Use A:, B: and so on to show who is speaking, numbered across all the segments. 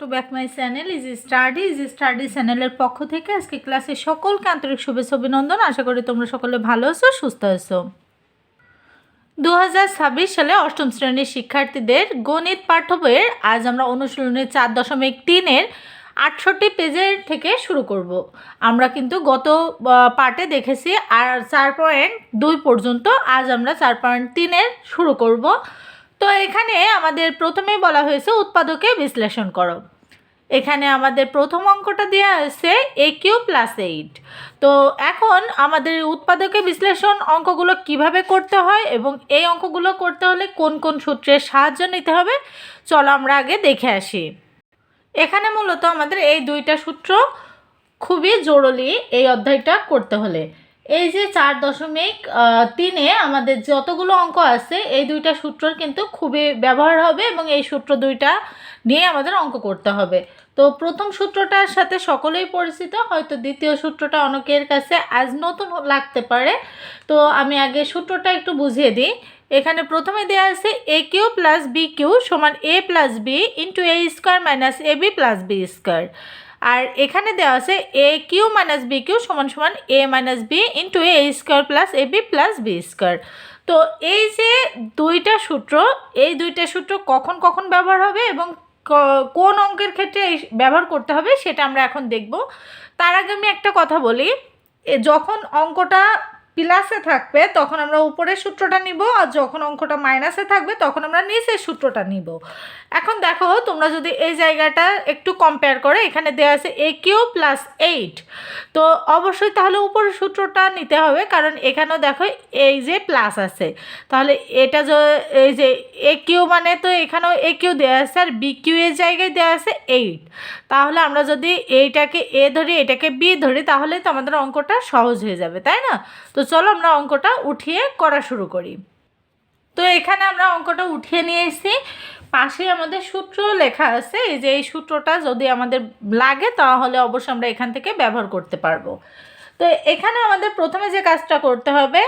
A: To back my channel is study is study চ্যানেলের পক্ষ থেকে আজকে ক্লাসে সকলকে আন্তরিক শুভেচ্ছা, অভিনন্দন। আশা করি তোমরা সকলে ভালো আছো, সুস্থ আছো। দু হাজার ছাব্বিশ সালে অষ্টম শ্রেণির শিক্ষার্থীদের গণিত পাঠ্য বইয়ের আজ আমরা অনুশীলনের চার দশমিক তিনের আটষট্টি পেজের থেকে শুরু করব। আমরা কিন্তু গত পার্টে দেখেছি আর চার পয়েন্ট দুই পর্যন্ত আজ আমরা চার পয়েন্ট তিনের শুরু করব। তো এখানে আমাদের প্রথমে বলা হয়েছে উৎপাদকে বিশ্লেষণ করো। এখানে আমাদের প্রথম অঙ্কটা দেওয়া আছে এ কিউ প্লাস এইট। তো এখন আমাদের উৎপাদকে বিশ্লেষণ অঙ্কগুলো কীভাবে করতে হয় এবং এই অঙ্কগুলো করতে হলে কোন কোন সূত্রের সাহায্য নিতে হবে, চলো আমরা আগে দেখে আসি। এখানে মূলত আমাদের এই দুইটা সূত্র খুবই জরুরি এই অধ্যায়টা করতে হলে। এই যে চার দশমিক তিনে আমাদের যতগুলো অঙ্ক আছে, এই দুইটা সূত্রর কিন্তু খুবই ব্যবহার হবে এবং এই সূত্র দুইটা নিয়ে আমাদের অঙ্ক করতে হবে। তো প্রথম সূত্রটার সাথে সকলেই পরিচিত, হয়তো দ্বিতীয় সূত্রটা অনেকের কাছে আজ নতুন লাগতে পারে। তো আমি আগে সূত্রটা একটু বুঝিয়ে দিই। এখানে প্রথমে দেওয়া আছে A cube plus B cube সমান A plus B into A square minus A B plus B square. আর এখানে দেওয়া আছে A cube minus B cube সমান সমান A minus B into A square plus A B plus B square তো এই যে দুইটা সূত্র, এই দুইটা সূত্র কখন কখন ব্যবহার হবে এবং কোন অঙ্কের ক্ষেত্রে ব্যবহার করতে হবে সেটা আমরা এখন দেখব। তার আগে আমি একটা কথা বলি যখন অঙ্কটা প্লাসে থাকবে, তখন আমরা উপরের সূত্রটা নিব আর যখন অঙ্কটা মাইনাসে থাকবে, তখন আমরা নিচের সূত্রটা নিব। এখন দেখো, তোমরা যদি এই জায়গাটা একটু কম্পেয়ার করে, এখানে দেওয়া আছে এ কিউ প্লাস এইট তো অবশ্যই তাহলে উপরের সূত্রটা নিতে হবে, কারণ এখানেও দেখো এই যে প্লাস আছে। তাহলে এটা এই যে এ কিউ মানে তো এখানেও এ কিউ দেওয়া আছে আর বি কিউ এর জায়গায় দেওয়া আছে এইট তাহলে আমরা যদি এইটাকে এ ধরি, এটাকে বি ধরি, তাহলে তো আমাদের অঙ্কটা সহজ হয়ে যাবে, তাই না? তো চলো আমরা অঙ্কটা উঠিয়ে করা শুরু করি। তো এখানে আমরা অঙ্কটা উঠিয়ে নিয়ে এসেছি পাশে আমাদের সূত্র লেখা আছে, এই যে এই সূত্রটা যদি আমাদের লাগে তাহলে অবশ্যই আমরা এখান থেকে ব্যবহার করতে পারব। তো এখানে আমাদের প্রথমে যে কাজটা করতে হবে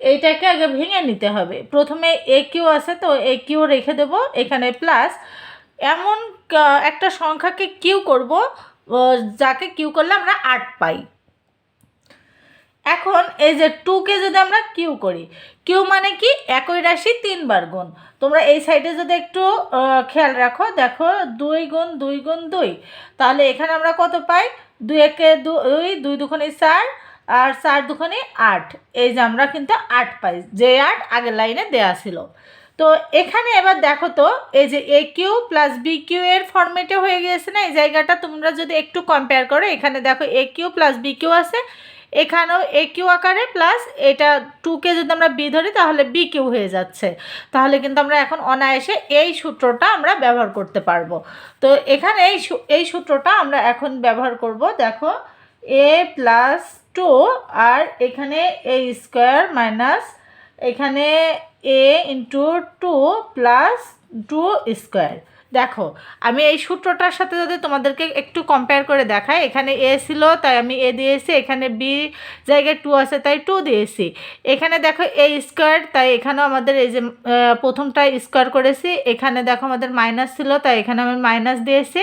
A: এইটাকে আগে ভেঙে নিতে হবে। প্রথমে এ কিউ আছে তো এ কিউ রেখে দেবো, এখানে প্লাস এমন একটা সংখ্যাকে কিউ করব যাকে কিউ করলে আমরা আট পাই। এখন এই যে টুকে যদি আমরা কিউ করি কিউ মানে কি? একই রাশি তিনবার গুণ। তোমরা এই সাইডে যদি একটু খেয়াল রাখো, দেখো দুই গুণ দুই গুণ দুই। তাহলে এখানে আমরা কত পাই? দুই একে দুই দুই দুখানি চার, আর চার দুখানি আট। এই যে আমরা কিন্তু আট পাই, যে আট আগের লাইনে দেয়া ছিল। তো এখানে এবার দেখো তো, এই যে A cube plus B cube এর ফর্মেটে হয়ে গিয়েছে না? এই জায়গাটা তোমরা যদি একটু কম্পেয়ার করো, এখানে দেখো A cube plus B cube আছে। এখানেও এ কিউ আকারে প্লাস এটা টুকে যদি আমরা বি ধরি, তাহলে বি কিউ হয়ে যাচ্ছে। তাহলে কিন্তু আমরা এখন অনায়াসে এই সূত্রটা আমরা ব্যবহার করতে পারব। তো এখানে এই এই সূত্রটা আমরা এখন ব্যবহার করব, দেখো এ প্লাস টু আর এখানে এ স্কোয়ার মাইনাস এখানে A into two plus two square দেখো, আমি এই সূত্রটার সাথে যদি তোমাদেরকে একটু কম্পেয়ার করে দেখাই, এখানে এ ছিল, তাই আমি এ দিয়েছি, এখানে বি জায়গায় টু আছে, তাই টু দিয়েছি। এখানে দেখো এ স্কোয়ার তাই এখানেও আমাদের এই যে প্রথমটা স্কোয়ার করেছি, এখানে দেখো আমাদের মাইনাস ছিল, তাই এখানে আমি মাইনাস দিয়েছি।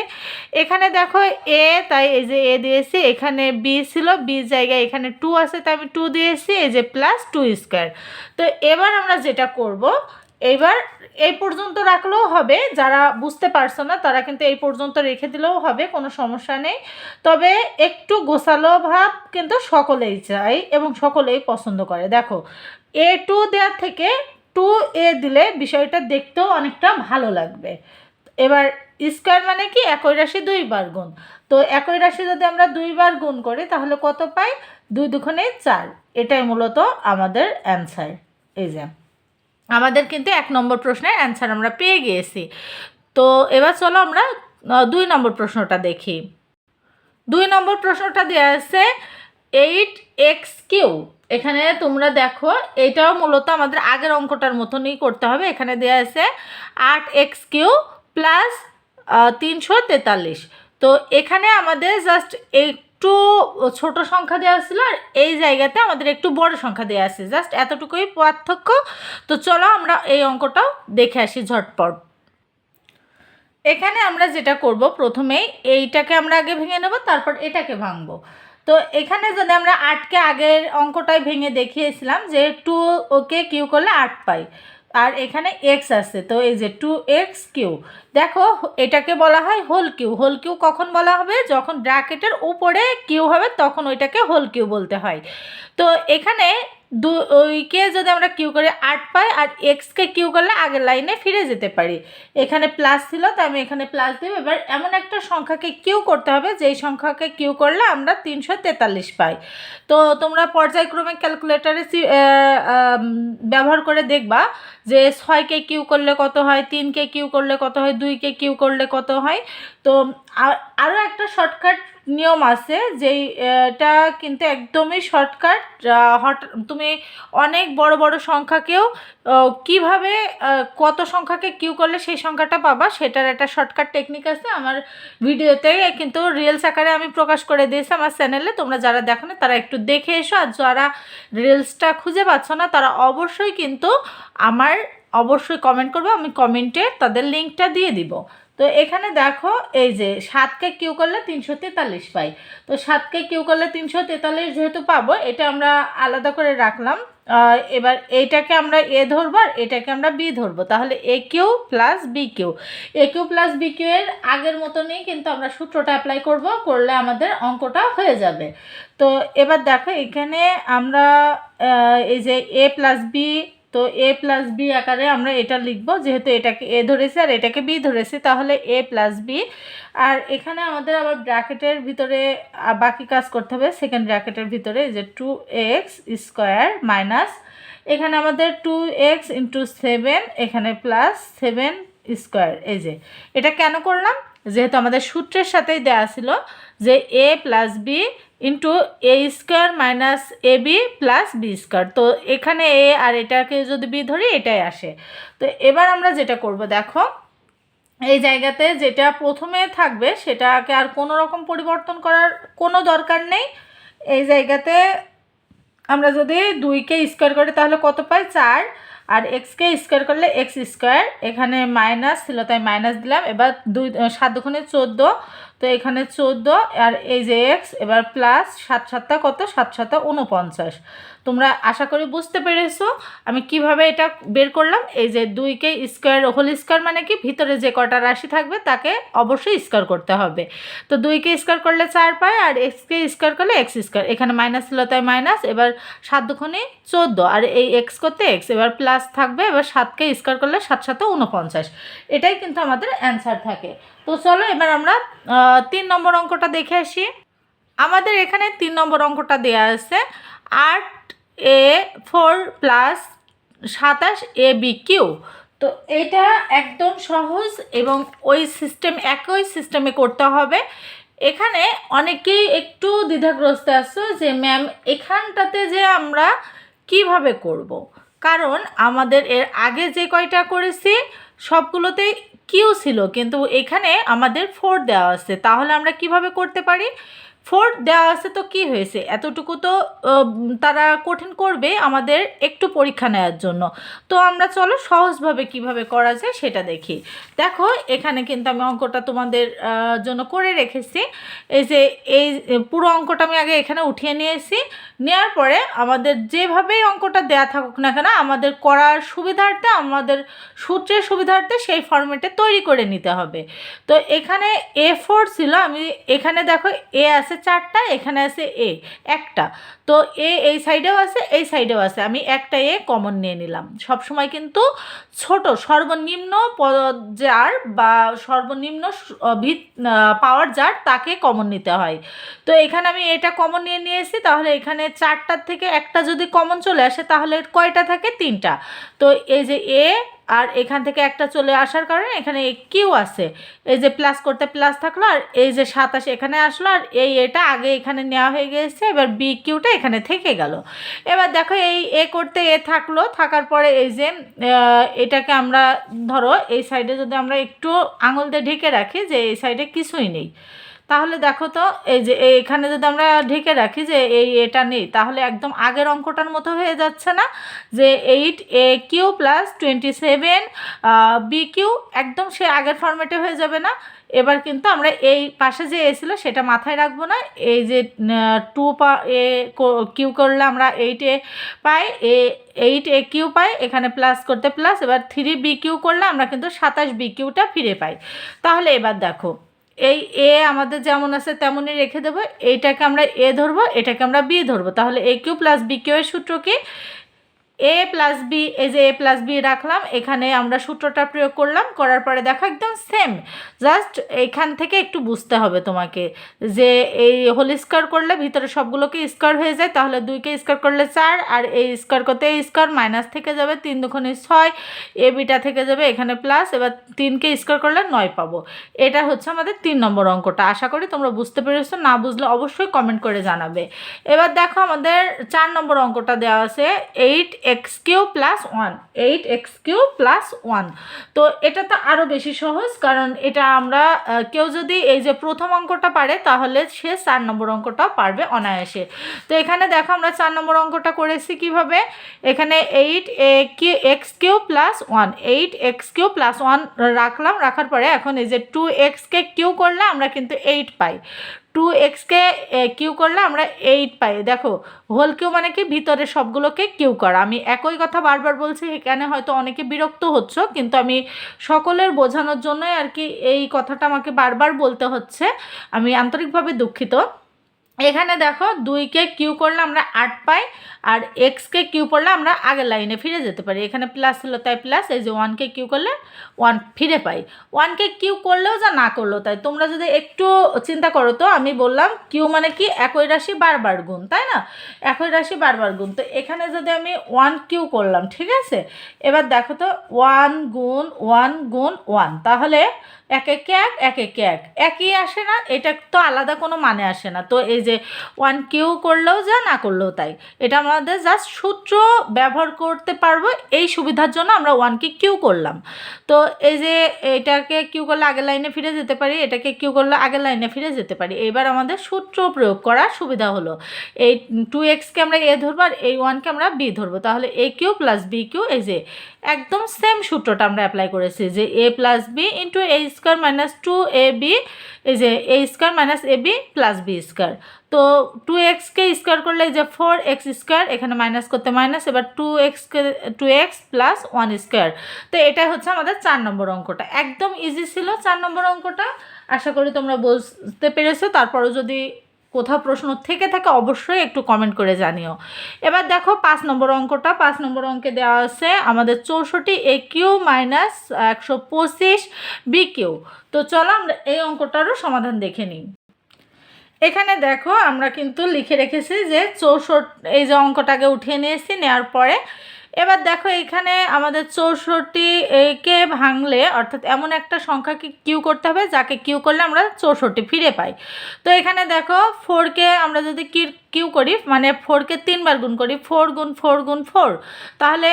A: এখানে দেখো এ তাই এই যে এ দিয়েছি, এখানে বি ছিল বি জায়গায় এখানে টু আছে, তাই আমি টু দিয়েছি, এই যে প্লাস টু স্কোয়ার তো এবার আমরা যেটা করব এইবার এই পর্যন্ত রাখলেও হবে, যারা বুঝতে পারছ না তারা কিন্তু এই পর্যন্ত রেখে দিলেও হবে, কোনো সমস্যা নেই। তবে একটু গোছালো ভাব কিন্তু সকলেই চাই এবং সকলেই পছন্দ করে। দেখো এ টু দেওয়ার থেকে টু এ দিলে বিষয়টা দেখতেও অনেকটা ভালো লাগবে। এবার স্কোয়ার মানে কি? একই রাশি দুইবার গুণ। তো একই রাশি যদি আমরা দুইবার গুণ করি, তাহলে কত পাই? দুই দুখানে চার। এটাই মূলত আমাদের অ্যান্সার এই যে। আমাদের কিন্তু এক নম্বর প্রশ্নের অ্যান্সার আমরা পেয়ে গিয়েছি। তো এবার চলো আমরা দুই নম্বর প্রশ্নটা দেখি। দুই নম্বর প্রশ্নটা দেওয়া আছে এইট এক্স কিউ। এখানে তোমরা দেখো, এটাও মূলত আমাদের আগের অঙ্কটার মতনই করতে হবে। এখানে দেওয়া আছে আট এক্স কিউ প্লাস তিনশো তেতাল্লিশ। তো এখানে আমাদের জাস্ট একটু ছোট সংখ্যা দেওয়া ছিল আর এই জায়গাতে আমাদের একটু বড় সংখ্যা দেওয়া আছে। জাস্ট এতটুকুই পার্থক্য। তো চলো আমরা এই অঙ্কটাও দেখে আসি ঝটপট। এখানে আমরা যেটা করব প্রথমেই, এইটাকে আমরা আগে ভেঙে নেব, তারপর এটাকে ভাঙবো। তো এখানে যদি আমরা আটকে আগের অঙ্কটাই ভেঙে দেখিয়েছিলাম যে টু ওকে কিউ করলে আট পাই। আর এখানে এক্স আছে, তো এই যে টু এক্স কিউ। দেখো, এটাকে বলা হয় হোল কিউ। হোল কিউ কখন বলা হবে? যখন ব্র্যাকেটের উপরে কিউ হবে, তখন ওইটাকে হোল কিউ বলতে হয়। তো এখানে দু ওইকে যদি আমরা কিউ করে আট পাই আর এক্সকে কিউ করলে আগের লাইনে ফিরে যেতে পারি। এখানে প্লাস ছিল তো আমি এখানে প্লাস দেব। এবার এমন একটা সংখ্যাকে কিউ করতে হবে, যেই সংখ্যাকে কিউ করলে আমরা তিনশো তেতাল্লিশ পাই। তো তোমরা পর্যায়ক্রমিক ক্যালকুলেটারে ব্যবহার করে দেখবা যে ছয়কে কিউ করলে কত হয় তিনকে কিউ করলে কত হয় দুইকে কিউ করলে কত হয়। তো আরও একটা শর্টকাট নিয়ম আছে যেই এটা কিন্তু একদমই শর্টকাট হট, তুমি অনেক বড় বড় সংখ্যাকেও কীভাবে কত সংখ্যাকে কিউ করলে সেই সংখ্যাটা পাবা, সেটার একটা শর্টকাট টেকনিক আছে। আমার ভিডিওতে কিন্তু রিলস আকারে আমি প্রকাশ করে দিয়েছি আমার চ্যানেলে তোমরা যারা দেখো না, তারা একটু দেখে এসো। আর যারা রিলসটা খুঁজে পাচ্ছ না, তারা অবশ্যই কিন্তু আমার, অবশ্যই কমেন্ট করবে। আমি কমেন্টে তাদের লিঙ্কটা দিয়ে দিব। তো এখানে দেখো, এই যে সাতকে কিউ করলে তিনশো তেতাল্লিশ পাই। তো সাতকে কিউ করলে তিনশো তেতাল্লিশ যেহেতু পাবো, এটা আমরা আলাদা করে রাখলাম। এবার এইটাকে আমরা এ ধরবো আর এটাকে আমরা বি ধরবো। তাহলে A cube plus B cube. A cube plus B cube এর আগের মতনই কিন্তু আমরা সূত্রটা অ্যাপ্লাই করব, করলে আমাদের অঙ্কটা হয়ে যাবে। তো এবার দেখো, এখানে আমরা এই যে এ প্লাস বি তো এ প্লাস বি আকারে আমরা এটা লিখব, যেহেতু এটাকে এ ধরেছি আর এটাকে বি ধরেছি, তাহলে এ প্লাস বি আর এখানে আমাদের আবার ব্র্যাকেটের ভিতরে বাকি কাজ করতে হবে সেকেন্ড ব্র্যাকেটের ভিতরে যে টু এক্স স্কোয়ার মাইনাস এখানে আমাদের টু এক্স ইন্টু সেভেন এখানে প্লাস সেভেন স্কোয়ার এই যে। এটা কেন করলাম? যেহেতু আমাদের সূত্রের সাথেই দেওয়া ছিল যে A plus B into A square minus A B plus B square তো এখানে এ আর এটাকে যদি বি ধরি, এটাই আসে। তো এবার আমরা যেটা করব, দেখো, এই জায়গাতে যেটা প্রথমে থাকবে, সেটাকে আর কোনো রকম পরিবর্তন করার কোনো দরকার নেই। এই জায়গাতে আমরা যদি দুইকে স্কোয়ার করি, তাহলে কত পাই? চার। আর এক্সকে স্কোয়ার করলে এক্স স্কোয়ার এখানে মাইনাস ছিল, তাই মাইনাস দিলাম। এবার দুই সাত দুখানে চোদ্দ, তো এখানে চোদ্দ, আর এই যে এক্স এবার প্লাস সাত সাতটা কত? সাত সাতটা উনপঞ্চাশ তোমরা আশা করি বুঝতে পেরেছ। আমি কীভাবে এটা বের করলাম? এই যে দুইকে স্কোয়ার, হোল স্কোয়ার মানে কি? ভিতরে যে কটা রাশি থাকবে তাকে অবশ্যই স্কোয়ার করতে হবে। তো দুইকে স্কোয়ার করলে চার পায় আর এক্সকে স্কোয়ার করলে এক্স স্কোয়ার। এখানে মাইনাস ছিল তাই মাইনাস, এবার সাত দুখনে চোদ্দ। আর এই এক্স করতে এক্স, এবার প্লাস থাকবে, এবার সাতকে স্কোয়ার করলে সাত সাথে উনপঞ্চাশ এটাই কিন্তু আমাদের অ্যান্সার থাকে। তো চলো এবার আমরা তিন নম্বর অঙ্কটা দেখে আসি। আমাদের এখানে তিন নম্বর অঙ্কটা দেওয়া আছে। আট এ ফোর প্লাস সাতাশ এ বি কিউ তো এটা একদম সহজ এবং ওই সিস্টেম, একই সিস্টেমে করতে হবে এখানে অনেকেই একটু দ্বিধাগ্রস্ত আছে যে, ম্যাম, এখানটাতে যে আমরা কীভাবে করব। কারণ আমাদের এর আগে যে কয়টা করেছি, সবগুলোতেই কিউ ছিল, কিন্তু এখানে আমাদের ফোর দেওয়া আছে। তাহলে আমরা কীভাবে করতে পারি? ফোর দেওয়া আছে তো কি হয়েছে? এতটুকু তো তারা কঠিন করবে আমাদের একটু পরীক্ষা নেওয়ার জন্য। তো আমরা চলো সহজভাবে কীভাবে করা যায় সেটা দেখি। দেখো, এখানে কিন্তু আমি অঙ্কটা তোমাদের জন্য করে রেখেছি। এই যে, এই পুরো অঙ্কটা আমি আগে এখানে উঠিয়ে নিয়েছি। নেওয়ার পরে আমাদের যেভাবেই অঙ্কটা দেয়া থাকুক না কেন, আমাদের করার সুবিধার্থে, আমাদের সূত্রের সুবিধার্থে সেই ফর্মেটে তৈরি করে নিতে হবে। তো এখানে এ ফোর ছিল, আমি এখানে দেখো এ আছে চারটা, এখানে আছে এ একটা। তো এ এই সাইডেও আছে, এই সাইডেও আছে। আমি একটা এ কমন নিয়ে নিলাম। সব সময় কিন্তু ছোট, সর্বনিম্ন পদ যার বা সর্বনিম্ন ভিত পাওয়ার যার, তাকে কমন নিতে হয়। তো এখানে আমি এটা কমন নিয়ে নিয়েছি, তাহলে এখানে চারটার থেকে একটা যদি কমন চলে আসে, তাহলে কয়টা থাকে? তিনটা। তো এই যে এ আর এখান থেকে একটা চলে আসার কারণে এখানে কিউ আছে। এই যে প্লাস করতে প্লাস থাকল আর এই যে সাতাশ এখানে আসলো আর এই এটা আগে এখানে নেওয়া হয়ে গেছে এবার বি কিউটা এখানে থেকে গেল। এবার দেখো এই এ করতে এ থাকল, থাকার পরে এই যে এটাকে আমরা ধরো এই সাইডে যদি আমরা একটু আঙুল দিয়ে ঢেকে রাখি যে এই সাইডে কিছুই নেই। তাহলে দেখো তো, এই যে এখানে যদি আমরা ঢেকে রাখি যে এই এটা নেই, তাহলে একদম আগের অঙ্কটার মতো হয়ে যাচ্ছে না? যে eight A cube plus twenty seven B cube, একদম সে আগের ফর্মেটে হয়ে যাবে না। এবার কিন্তু আমরা এই পাশে যে এ ছিল সেটা মাথায় রাখব না। এই যে টু পা এ কিউ করলে আমরা এইট এ পাই এ এইট এ কিউ পাই, এখানে প্লাস করতে প্লাস এবার থ্রি বি কিউ করলে আমরা কিন্তু সাতাশ বি কিউটা ফিরে পাই। তাহলে এবার দেখো এই এ আমাদের যেমন আছে তেমনই রেখে দেবো, এইটাকে আমরা এ ধরবো, এটাকে আমরা বি ধরবো। তাহলে A cube plus B cube এর সূত্র কি? এ প্লাস বি এই যে এ প্লাস বি রাখলাম, এখানে আমরা সূত্রটা প্রয়োগ করলাম, করার পরে দেখো একদম সেম জাস্ট এখান থেকে একটু বুঝতে হবে তোমাকে যে এই হোল স্কোয়ার করলে ভিতরে সবগুলোকে স্কোয়ার হয়ে যায়, তাহলে দুইকে স্কোয়ার করলে চার, আর এই স্কোয়ার করতে এই স্কোয়ার মাইনাস থেকে যাবে তিন দুখানে ছয় এ বিটা থেকে যাবে এখানে প্লাস এবার তিনকে স্কোয়ার করলে নয় পাবো। এটা হচ্ছে আমাদের তিন নম্বর অঙ্কটা। আশা করি তোমরা বুঝতে পেরেছ, না বুঝলে অবশ্যই কমেন্ট করে জানাবে। এবার দেখো আমাদের চার নম্বর অঙ্কটা দেওয়া আছে eight X cube plus one, eight X cube plus one. তো এটা তো আরও বেশি সহজ, কারণ এটা আমরা কেউ যদি এই যে প্রথম অঙ্কটা পারে, তাহলে সে চার নম্বর অঙ্কটাও পারবে অনায়াসে। তো এখানে দেখো আমরা চার নম্বর অঙ্কটা করেছি কীভাবে? এখানে eight A cube, X cube plus one, eight X cube plus one রাখলাম, রাখার পরে এখন এই যে টু এক্সকে কিউ করলে আমরা কিন্তু এইট পাই। টু এক্সকে কিউ করলে আমরা এইট পাই। দেখো হোল কিউ মানে কি? ভিতরে সবগুলোকে কিউ করা। আমি একই কথা বারবার বলছি, এখানে হয়তো অনেকে বিরক্ত হচ্ছ, কিন্তু আমি সকলের বোঝানোর জন্যই আর কি এই কথাটা আমাকে বারবার বলতে হচ্ছে। আমি আন্তরিকভাবে দুঃখিত। এখানে দেখো দুইকে কিউ করলে আমরা আট পাই, আর এক্সকে কিউ করলে আমরা আগের লাইনে ফিরে যেতে পারি। এখানে প্লাস ছিল তাই প্লাস, এই যে ওয়ানকে কিউ করলে ওয়ান ফিরে পাই। ওয়ানকে কিউ করলেও যা না করলেও তাই। তোমরা যদি একটু চিন্তা করো তো, আমি বললাম কিউ মানে কি? একই রাশি বারবার গুণ, তাই না? একই রাশি বারবার গুণ। তো এখানে যদি আমি ওয়ান কিউ করলাম, ঠিক আছে? এবার দেখো তো, ওয়ান গুণ ওয়ান গুণ, ওয়ান। তাহলে এক একে এক এক একে এক। একই আসে না, এটা তো আলাদা কোনো মানে আসে না। তো এই যে ওয়ান কিউ করলেও যা না করলেও তাই। এটা আমাদের জাস্ট সূত্র ব্যবহার করতে পারব, এই সুবিধার জন্য আমরা ওয়ানকে কিউ করলাম। তো এই যে এটাকে কিউ করলে আগের লাইনে ফিরে যেতে পারি, এটাকে কিউ করলে আগের লাইনে ফিরে যেতে পারি। এবার আমাদের সূত্র প্রয়োগ করার সুবিধা হলো, এই টু এক্সকে আমরা এ ধরবো আর এই ওয়ানকে আমরা বি ধরবো। তাহলে A cube plus B cube এই যে একদম সেম সূত্রটা আমরা অ্যাপ্লাই করেছি যে A plus B into A square minus two A B এই যে A square minus A B plus B square তো টু এক্সকে স্কোয়ার করলে যে ফোর এক্স স্কোয়ার এখানে মাইনাস করতে মাইনাস এবার টু এক্সকে two X plus one square তো এটা হচ্ছে আমাদের চার নম্বর অঙ্কটা। একদম ইজি ছিল চার নম্বর অঙ্কটা। আশা করি তোমরা বুঝতে পেরেছ। তারপরও যদি কোথাও প্রশ্ন থেকে থাকে, অবশ্যই একটু কমেন্ট করে জানিও। এবার দেখো পাঁচ নম্বর অঙ্কটা, পাঁচ নম্বর অঙ্কে দেওয়া আছে আমাদের চৌষট্টি এ কিউ মাইনাস একশো পঁচিশ বি কিউ তো চলো আমরা এই অঙ্কটারও সমাধান দেখে নিই। এখানে দেখো আমরা কিন্তু লিখে রেখেছি যে চৌষট্টি, এই যে অঙ্কটাকে উঠিয়ে নিয়েছি নেওয়ার পরে এবার দেখো এখানে আমাদের চৌষট্টি কে ভাঙলে অর্থাৎ এমন একটা সংখ্যাকে কিউ করতে হবে, যাকে কিউ করলে আমরা চৌষট্টি ফিরে পাই। তো এখানে দেখো ফোরকে আমরা যদি কি কিউ করি মানে ফোরকে তিনবার গুণ করি ফোর গুণ ফোর গুণ ফোর তাহলে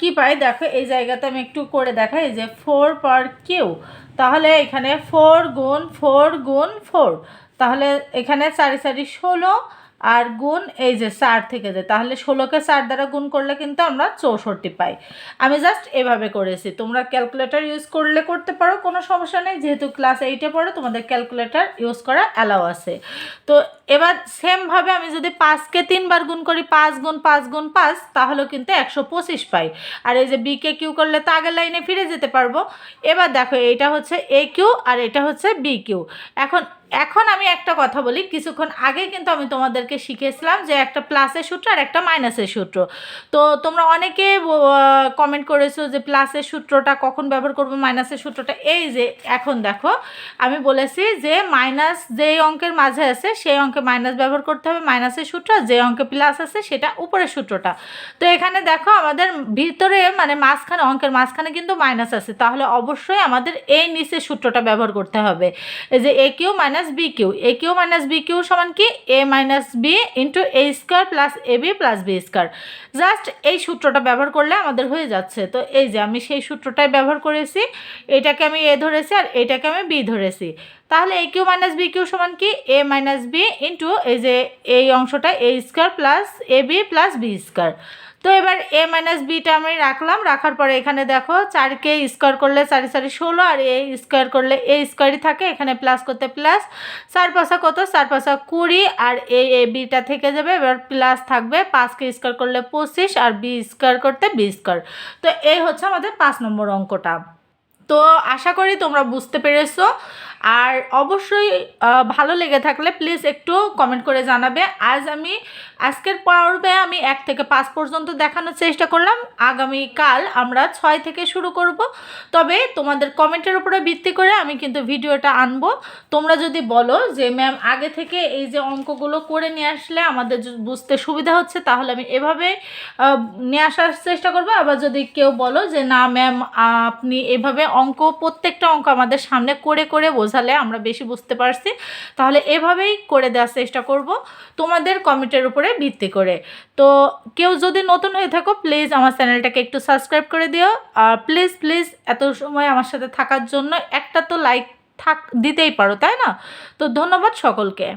A: কি পাই? দেখো এই জায়গাতে আমি একটু করে দেখাই যে ফোর পার কিউ তাহলে এখানে ফোর গুণ ফোর গুণ ফোর তাহলে এখানে চারি চারি ষোলো আর গুণ এই যে চার থেকে যায়, তাহলে ষোলোকে চার দ্বারা গুণ করলে কিন্তু আমরা চৌষট্টি পাই। আমি জাস্ট এভাবে করেছি। তোমরা ক্যালকুলেটর ইউজ করলে করতে পারো, কোনো সমস্যা নেই। যেহেতু ক্লাস এইটে পড়ো, তোমাদের ক্যালকুলেটর ইউজ করা অ্যালাউ আছে। তো এবার সেমভাবে আমি যদি পাঁচকে তিনবার গুণ করি, পাঁচ গুণ পাঁচ গুণ, পাঁচ, তাহলেও কিন্তু একশো পঁচিশ পাই। আর এই যে বিকে কিউ করলে তো আগের লাইনে ফিরে যেতে পারব। এবার দেখো, এইটা হচ্ছে এ কিউ আর এটা হচ্ছে বি কিউ এখন এখন আমি একটা কথা বলি, কিছুক্ষণ আগে কিন্তু আমি তোমাদেরকে শিখেছিলাম যে একটা প্লাসের সূত্র আর একটা মাইনাসের সূত্র। তো তোমরা অনেকে কমেন্ট করেছ যে প্লাসের সূত্রটা কখন ব্যবহার করব, মাইনাসের সূত্রটা। এই যে এখন দেখো, আমি বলেছি যে মাইনাস যেই অঙ্কের মাঝে আছে, সেই অঙ্কে মাইনাস ব্যবহার করতে হবে। মাইনাসের সূত্র আর যে অঙ্কে প্লাস আছে, সেটা উপরের সূত্রটা। তো এখানে দেখো আমাদের ভিতরে মানে মাঝখানে, অঙ্কের মাঝখানে কিন্তু মাইনাস আছে। তাহলে অবশ্যই আমাদের এই নিচের সূত্রটা ব্যবহার করতে হবে। যে A cube minus B cube. A cube minus B cube সমান কি? A minus B into A square plus A B plus B square just এই সূত্রটা ব্যবহার করলে আমাদের হয়ে যাচ্ছে। তো এই যে আমি সেই সূত্রটাই ব্যবহার করেছি, এটাকে আমি এ ধরেছি আর এটাকে আমি বি ধরেছি। তাহলে A cube minus B cube সমান কি? এ মাইনাস বি ইন্টু এই যে এই অংশটা A square plus A B plus B square তো এবার এ মাইনাস বিটা আমি রাখলাম। রাখার পরে এখানে দেখো চারকে স্কোয়ার করলে চারি চারি ষোলো আর এ স্কোয়ার করলে এ স্কোয়ারই থাকে। এখানে প্লাস করতে প্লাস চার পাশা কত? চার পাশা কুড়ি আর এ এ বিটা থেকে যাবে। এবার প্লাস থাকবে পাঁচকে স্কোয়ার করলে পঁচিশ আর বি স্কোয়ার করতে বি স্কোয়ার তো এই হচ্ছে আমাদের পাঁচ নম্বর অঙ্কটা। তো আশা করি তোমরা বুঝতে পেরেছ। আর অবশ্যই ভালো লেগে থাকলে প্লিজ একটু কমেন্ট করে জানাবে। আজ আমি, আজকের পর্বে আমি এক থেকে পাঁচ পর্যন্ত দেখানোর চেষ্টা করলাম। আগামী কাল আমরা ছয় থেকে শুরু করব। তবে তোমাদের কমেন্টের উপরে ভিত্তি করে আমি কিন্তু ভিডিওটা আনব। তোমরা যদি বলো যে, ম্যাম, আগে থেকে এই যে অঙ্কগুলো করে নিয়ে আসলে আমাদের বুঝতে সুবিধা হচ্ছে, তাহলে আমি এভাবে নিয়ে আসার চেষ্টা করব। আবার যদি কেউ বলো যে, না, ম্যাম, আপনি এভাবে অঙ্ক, প্রত্যেকটা অঙ্ক আমাদের সামনে করে করে বোঝালে আমরা বেশি বুঝতে পারছি। তাহলে এভাবেই করে দেওয়ার চেষ্টা করব তোমাদের কমেন্টের উপরে ভিত্তি করে। তো কেউ যদি নতুন হয়ে থাকো প্লিজ আমার চ্যানেলটাকে একটু সাবস্ক্রাইব করে দিও। আর প্লিজ প্লিজ এত সময় আমার সাথে থাকার জন্য একটা তো লাইক থাক দিতেই পারো, তাই না? তো ধন্যবাদ সকলকে।